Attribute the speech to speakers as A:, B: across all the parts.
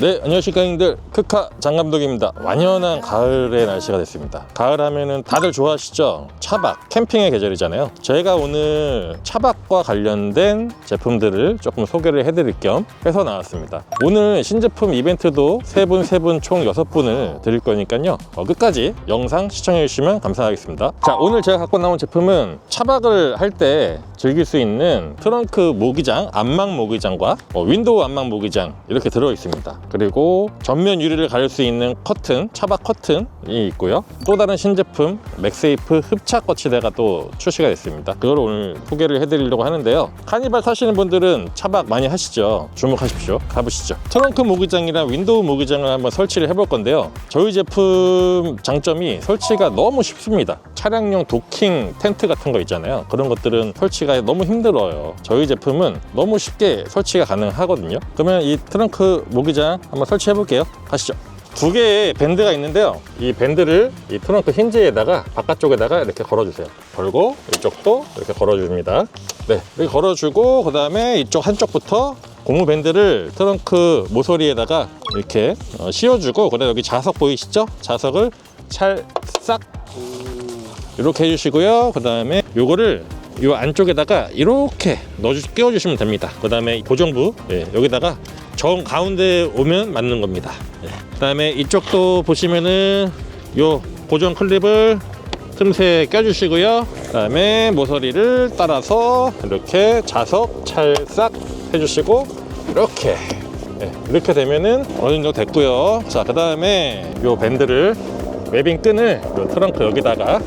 A: 네, 안녕하십니까 형님들. 크카 장감독입니다. 완연한 가을의 날씨가 됐습니다. 가을 하면은 다들 좋아하시죠? 차박, 캠핑의 계절이잖아요. 저희가 오늘 차박과 관련된 제품들을 조금 소개를 해드릴 겸 해서 나왔습니다. 오늘 신제품 이벤트도 세 분, 세 분 총 여섯 분을 드릴 거니까요. 어, 끝까지 영상 시청해 주시면 감사하겠습니다. 자, 오늘 제가 갖고 나온 제품은 차박을 할 때 즐길 수 있는 트렁크 모기장, 안막 모기장과 어, 윈도우 안막 모기장 이렇게 들어 있습니다. 그리고 전면 유리를 가릴 수 있는 커튼, 차박 커튼이 있고요. 또 다른 신제품 맥세이프 흡착 거치대가 또 출시가 됐습니다. 그걸 오늘 소개를 해드리려고 하는데요. 카니발 타시는 분들은 차박 많이 하시죠? 주목하십시오. 가보시죠. 트렁크 모기장이랑 윈도우 모기장을 한번 설치를 해볼 건데요. 저희 제품 장점이 설치가 너무 쉽습니다. 차량용 도킹 텐트 같은 거 있잖아요. 그런 것들은 설치가 너무 힘들어요. 저희 제품은 너무 쉽게 설치가 가능하거든요. 그러면 이 트렁크 모기장 한번 설치해 볼게요. 가시죠. 두 개의 밴드가 있는데요. 이 밴드를 이 트렁크 힌지에다가 바깥쪽에다가 이렇게 걸어주세요. 걸고 이쪽도 이렇게 걸어줍니다. 네, 이렇게 걸어주고 그 다음에 이쪽 한쪽부터 고무 밴드를 트렁크 모서리에다가 이렇게 어, 씌워주고 그다음 여기 자석 보이시죠? 자석을 찰싹 이렇게 해주시고요. 그 다음에 요거를 요 안쪽에다가 이렇게 넣어 끼워 주시면 됩니다. 그 다음에 고정부 예, 여기다가 정 가운데 오면 맞는 겁니다. 예. 그 다음에 이쪽도 보시면은 요 고정 클립을 틈새 껴주시고요. 그 다음에 모서리를 따라서 이렇게 자석 찰싹 해주시고 이렇게 예, 이렇게 되면은 어느 정도 됐고요. 자, 그 다음에 요 밴드를 웨빙 끈을 요 트렁크 여기다가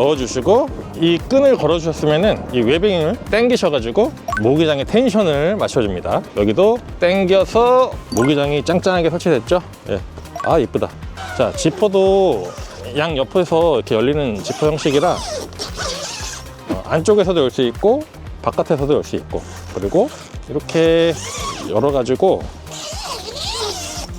A: 넣어주시고 이 끈을 걸어주셨으면은 이 웨빙을 당기셔가지고 모기장의 텐션을 맞춰줍니다. 여기도 당겨서 모기장이 짱짱하게 설치됐죠? 예. 아 이쁘다. 자 지퍼도 양 옆에서 이렇게 열리는 지퍼 형식이라 어, 안쪽에서도 열 수 있고 바깥에서도 열 수 있고 그리고 이렇게 열어가지고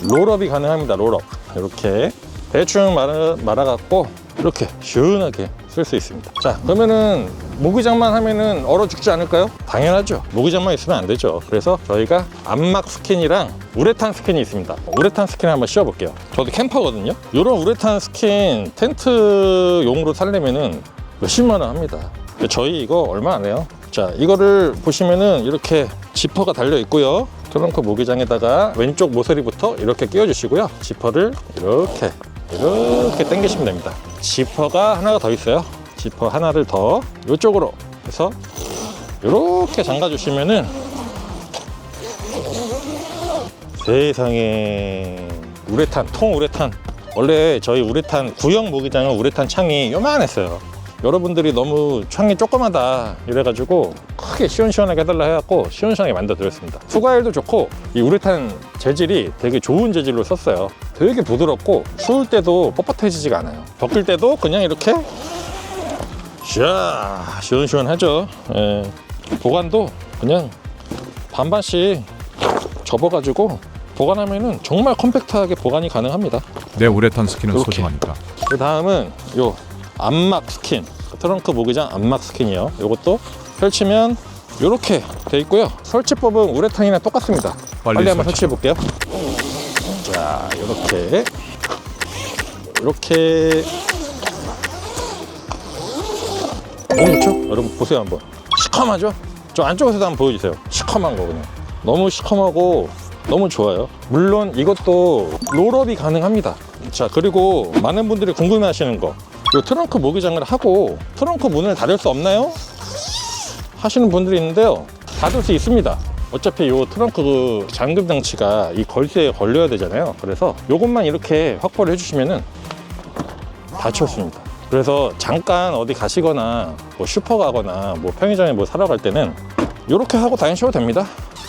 A: 롤업이 가능합니다. 롤업 이렇게 대충 말아, 말아갖고 이렇게 시원하게 쓸 수 있습니다. 자 그러면은 모기장만 하면은 얼어 죽지 않을까요? 당연하죠. 모기장만 있으면 안 되죠. 그래서 저희가 암막 스킨이랑 우레탄 스킨이 있습니다. 우레탄 스킨 한번 씌워볼게요. 저도 캠퍼거든요. 이런 우레탄 스킨 텐트용으로 살려면은 몇십만 원 합니다. 저희 이거 얼마 안 해요. 자 이거를 보시면은 이렇게 지퍼가 달려 있고요. 트렁크 모기장에다가 왼쪽 모서리부터 이렇게 끼워 주시고요. 지퍼를 이렇게 이렇게 당기시면 됩니다. 지퍼가 하나가 더 있어요. 지퍼 하나를 더 이쪽으로 해서 이렇게 잠가 주시면은 세상에 우레탄 통 우레탄 원래 저희 우레탄 구형 모기장은 우레탄 창이 요만했어요. 여러분들이 너무 창이 조그마다 이래가지고 크게 시원시원하게 해달라 해갖고 시원시원하게 만들어 드렸습니다. 수가일도 좋고 이 우레탄 재질이 되게 좋은 재질로 썼어요. 되게 부드럽고 추울 때도 뻣뻣해지지가 않아요. 벗길 때도 그냥 이렇게 샤 시원시원하죠. 예. 보관도 그냥 반반씩 접어가지고 보관하면은 정말 컴팩트하게 보관이 가능합니다.
B: 내 우레탄 스킨은
A: 이렇게.
B: 소중하니까.
A: 그 다음은 요 안막 스킨 트렁크 모기장 안막 스킨이요 요것도 펼치면 이렇게 돼 있고요 설치법은 우레탄이랑 똑같습니다
B: 빨리
A: 빨리, 한번
B: 설치.
A: 설치해 볼게요 자 이렇게. 이렇게. 너무 좋죠? 여러분 보세요 한번. 시커하죠? 저 안쪽에서도 한번 보여주세요. 시커먼 거 그냥. 너무 시커하고 너무 좋아요. 물론 이것도 롤업이 가능합니다. 자 그리고 많은 분들이 궁금해 하시는 거. 이 트렁크 모기장을 하고 트렁크 문을 닫을 수 없나요? 하시는 분들이 있는데요. 닫을 수 있습니다 어차피 이 트렁크 그 잠금 장치가 이 걸쇠에 걸려야 되잖아요 그래서 이것만 이렇게 확보를 해주시면은 닫혔습니다 그래서 잠깐 어디 가시거나 뭐 슈퍼 가거나 뭐 편의점에 뭐 사러 갈 때는 이렇게 하고 다니셔도 됩니다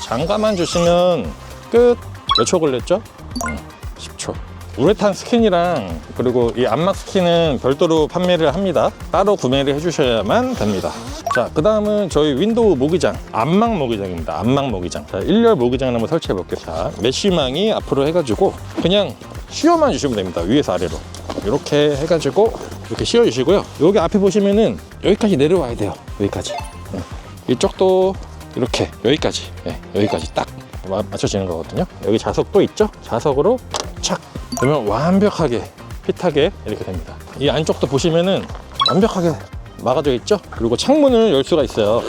A: 장가만 주시면 끝 몇 초 걸렸죠? 음, 10초 우레탄 스킨이랑 그리고 이 안막 스킨은 별도로 판매를 합니다. 따로 구매를 해주셔야만 됩니다. 자, 그 다음은 저희 윈도우 모기장, 안막 모기장입니다. 안막 모기장. 자, 1열 모기장을 한번 설치해 볼게요. 자, 메쉬망이 앞으로 해가지고 그냥 씌워만 주시면 됩니다. 위에서 아래로. 이렇게 해가지고 이렇게 씌워 주시고요. 여기 앞에 보시면은 여기까지 내려와야 돼요. 여기까지. 네. 이쪽도 이렇게 여기까지. 네, 여기까지 딱 마- 맞춰지는 거거든요. 여기 자석도 있죠? 자석으로 착! 그러면 완벽하게 핏하게 이렇게 됩니다. 이 안쪽도 보시면은 완벽하게 막아져 있죠? 그리고 창문을 열 수가 있어요.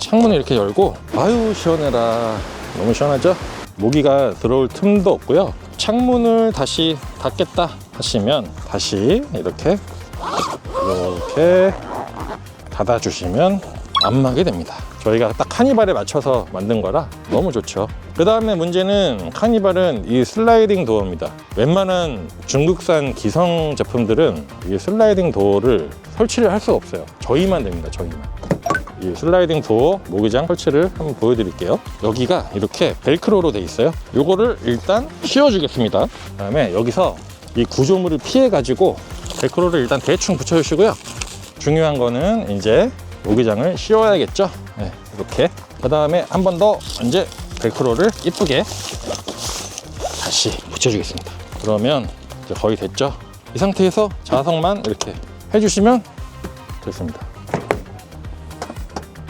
A: 창문을 이렇게 열고 아유 시원해라 너무 시원하죠? 모기가 들어올 틈도 없고요 창문을 다시 닫겠다 하시면 다시 이렇게 이렇게 닫아주시면 안막이 됩니다 저희가 딱 카니발에 맞춰서 만든 거라 너무 좋죠 그 다음에 문제는 카니발은 이 슬라이딩 도어입니다 웬만한 중국산 기성 제품들은 이 슬라이딩 도어를 설치를 할 수가 없어요 저희만 됩니다 저희만 이 슬라이딩 도어 모기장 설치를 한번 보여드릴게요. 여기가 이렇게 벨크로로 돼 있어요. 요거를 일단 씌워주겠습니다. 그 다음에 여기서 이 구조물을 피해 가지고 벨크로를 일단 대충 붙여주시고요. 중요한 거는 이제 모기장을 씌워야겠죠. 네, 이렇게. 그 다음에 한 번 더 이제 벨크로를 이쁘게 다시 붙여주겠습니다. 그러면 이제 거의 됐죠. 이 상태에서 자석만 이렇게 해주시면 됐습니다.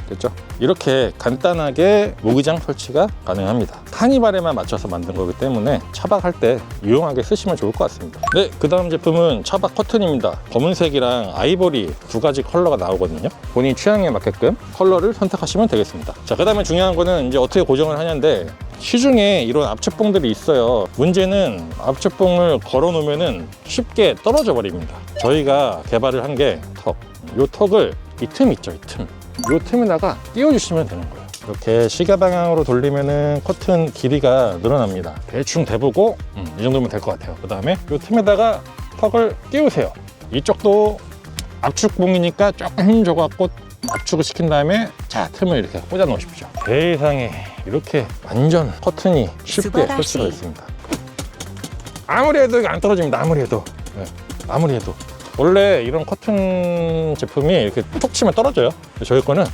A: 됐죠? 이렇게 간단하게 모기장 설치가 가능합니다. 카니발에만 맞춰서 만든 거기 때문에 차박할 때 유용하게 쓰시면 좋을 것 같습니다. 네, 그 다음 제품은 차박 커튼입니다. 검은색이랑 아이보리 두 가지 컬러가 나오거든요. 본인 취향에 맞게끔 컬러를 선택하시면 되겠습니다. 자, 그 다음에 중요한 거는 이제 어떻게 고정을 하냐인데 시중에 이런 압축봉들이 있어요. 문제는 압축봉을 걸어 놓으면 쉽게 떨어져 버립니다. 저희가 개발을 한 게 턱. 이 턱을 이 틈 있죠, 이 틈. 이 틈에다가 띄워주시면 되는 거예요. 이렇게 시계 방향으로 돌리면은 커튼 길이가 늘어납니다. 대충 대보고 음, 이 정도면 될 것 같아요. 그 다음에 이 틈에다가 턱을 띄우세요. 이쪽도 압축봉이니까 조금 힘 줘갖고 압축을 시킨 다음에 자 틈을 이렇게 꽂아 놓으십시오. 세상에 이렇게 완전 커튼이 쉽게
B: 수고다시.
A: 설치가 있습니다. 아무리 해도 이거 안 떨어집니다. 아무리 해도 네, 아무리 해도 원래 이런 커튼 제품이 이렇게 툭 치면 떨어져요. 저희 거는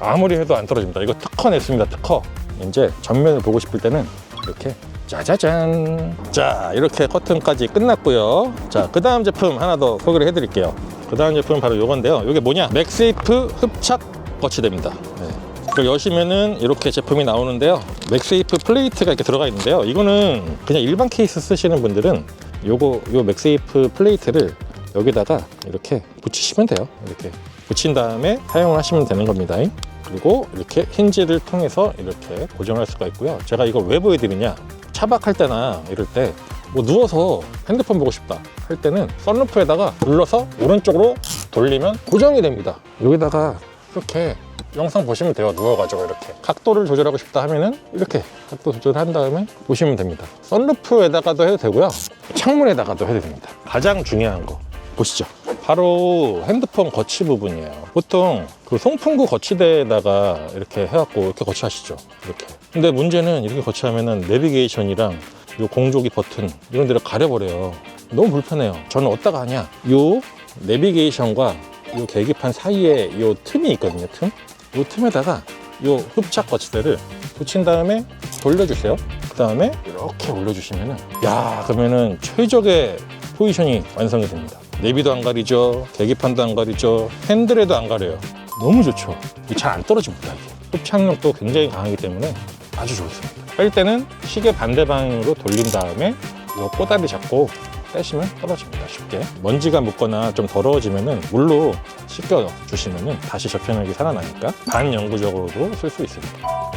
A: 아무리 해도 안 떨어집니다. 이거 특허 냈습니다. 특허. 이제 전면을 보고 싶을 때는 이렇게 짜자잔. 자, 이렇게 커튼까지 끝났고요. 자, 그 다음 제품 하나 더 소개를 해드릴게요. 그 다음 제품은 바로 이건데요. 이게 뭐냐? 맥세이프 흡착 거치대입니다. 네. 그걸 여시면은 이렇게 제품이 나오는데요. 맥세이프 플레이트가 이렇게 들어가 있는데요. 이거는 그냥 일반 케이스 쓰시는 분들은 요거 요 맥세이프 플레이트를 여기다가 이렇게 붙이시면 돼요. 이렇게 붙인 다음에 사용을 하시면 되는 겁니다. 그리고 이렇게 힌지를 통해서 이렇게 고정할 수가 있고요. 제가 이걸 왜 보여드리냐? 차박할 때나 이럴 때 뭐 누워서 핸드폰 보고 싶다 할 때는 썬루프에다가 눌러서 오른쪽으로 돌리면 고정이 됩니다. 여기다가 이렇게 영상 보시면 돼요. 누워가지고 이렇게 각도를 조절하고 싶다 하면은 이렇게 각도 조절한 다음에 보시면 됩니다. 썬루프에다가도 해도 되고요. 창문에다가도 해도 됩니다. 가장 중요한 거 보시죠. 바로 핸드폰 거치 부분이에요. 보통 그 송풍구 거치대에다가 이렇게 해갖고 이렇게 거치하시죠. 이렇게. 근데 문제는 이렇게 거치하면은 내비게이션이랑 요 공조기 버튼 이런 데를 가려버려요. 너무 불편해요. 저는 어디다가 하냐? 요 내비게이션과 요 계기판 사이에 요 틈이 있거든요. 틈. 요 틈에다가 요 흡착 거치대를 붙인 다음에 돌려주세요. 그 다음에 이렇게 올려주시면은 야 그러면은 최적의 포지션이 완성이 됩니다. 내비도 안 가리죠, 계기판도 안 가리죠, 핸들에도 안 가려요. 너무 좋죠. 잘 안 떨어집니다. 이게. 흡착력도 굉장히 강하기 때문에 아주 좋습니다. 뺄 때는 시계 반대 방향으로 돌린 다음에 이 꼬다리 잡고 빼시면 떨어집니다. 쉽게. 먼지가 묻거나 좀 더러워지면은 물로 씻겨 주시면은 다시 접착력이 살아나니까 반영구적으로도 쓸 수 있습니다.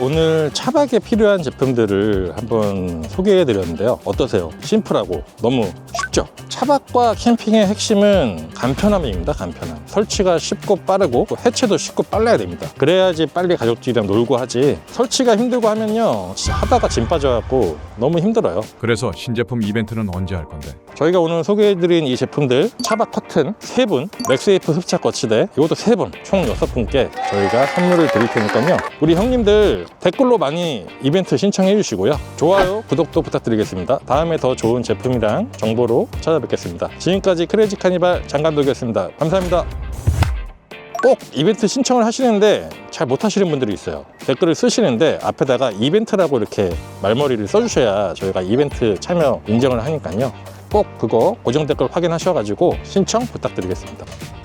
A: 오늘 차박에 필요한 제품들을 한번 소개해 드렸는데요. 어떠세요? 심플하고 너무 쉽죠? 차박과 캠핑의 핵심은 간편함입니다. 간편함. 설치가 쉽고 빠르고 또 해체도 쉽고 빨라야 됩니다. 그래야지 빨리 가족들이랑 놀고 하지. 설치가 힘들고 하면요. 하다가 짐 빠져갖고 너무 힘들어요.
B: 그래서 신제품 이벤트는 언제 할 건데?
A: 저희가 오늘 소개해드린 이 제품들 차박 커튼 3분, 맥스웨이프 흡착 거치대 이것도 3분, 총 6분께 저희가 선물을 드릴 테니까요. 우리 형님들 댓글로 많이 이벤트 신청해 주시고요. 좋아요, 구독도 부탁드리겠습니다. 다음에 더 좋은 제품이랑 정보로 찾아뵙겠습니다. 지금까지 크레이지 카니발 장감독이었습니다. 감사합니다. 꼭 이벤트 신청을 하시는데 잘 못하시는 분들이 있어요. 댓글을 쓰시는데 앞에다가 이벤트라고 이렇게 말머리를 써주셔야 저희가 이벤트 참여 인정을 하니까요. 꼭 그거 고정 댓글 확인하셔가지고 신청 부탁드리겠습니다.